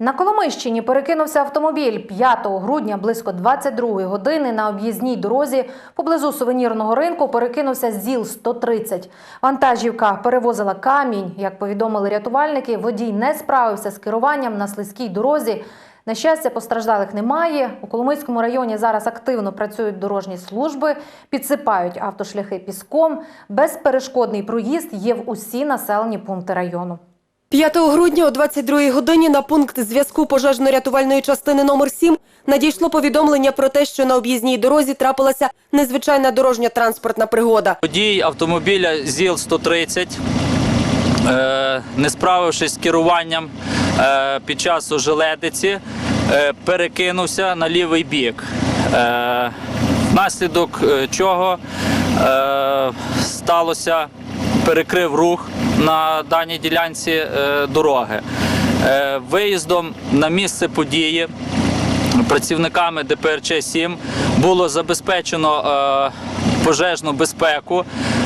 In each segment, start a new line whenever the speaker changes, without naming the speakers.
На Коломийщині перекинувся автомобіль 5 грудня близько 22 години на об'їзній дорозі поблизу сувенірного ринку перекинувся ЗІЛ-130. Вантажівка перевозила камінь. Як повідомили рятувальники, водій не справився з керуванням на слизькій дорозі. На щастя, постраждалих немає. У Коломийському районі зараз активно працюють дорожні служби, підсипають автошляхи піском. Безперешкодний проїзд є в усі населені пункти району.
5 грудня о 22 годині на пункт зв'язку пожежно-рятувальної частини номер 7 надійшло повідомлення про те, що на об'їзній дорозі трапилася незвичайна дорожньо-транспортна пригода.
Водій автомобіля ЗІЛ-130, е, не справившись з керуванням е, під час ожеледиці, е, перекинувся на лівий бік. Внаслідок чого сталося, перекрив рух на даній ділянці е, дороги. Е, Виїздом на місце події працівниками ДПРЧ-7 було забезпечено е, пожежну безпеку,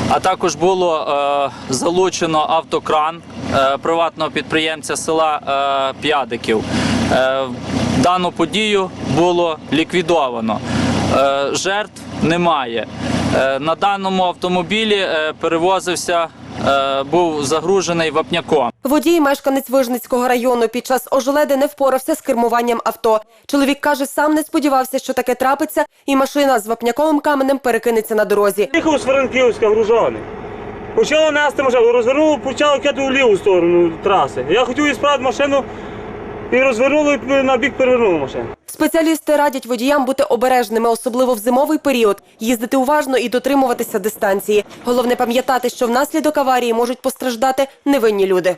а також було залучено автокран приватного підприємця села П'ядиків. Дану подію було ліквідовано. Жертв немає. Е, на даному автомобілі е, перевозився, е, був загружений вапняком.
Водій, мешканець Вижницького району, під час ожеледи не впорався з кермуванням авто. Чоловік каже, сам не сподівався, що таке трапиться, і машина з вапняковим каменем перекинеться на дорозі.
Їхав з Франківська гружаний. Почало нести машину, розвернув, почало кидати в ліву сторону траси. Я хотів ісправити машину і розвернули на бік перевернули машину.
Спеціалісти радять водіям бути обережними, особливо в зимовий період, їздити уважно і дотримуватися дистанції. Головне пам'ятати, що внаслідок аварії можуть постраждати невинні люди.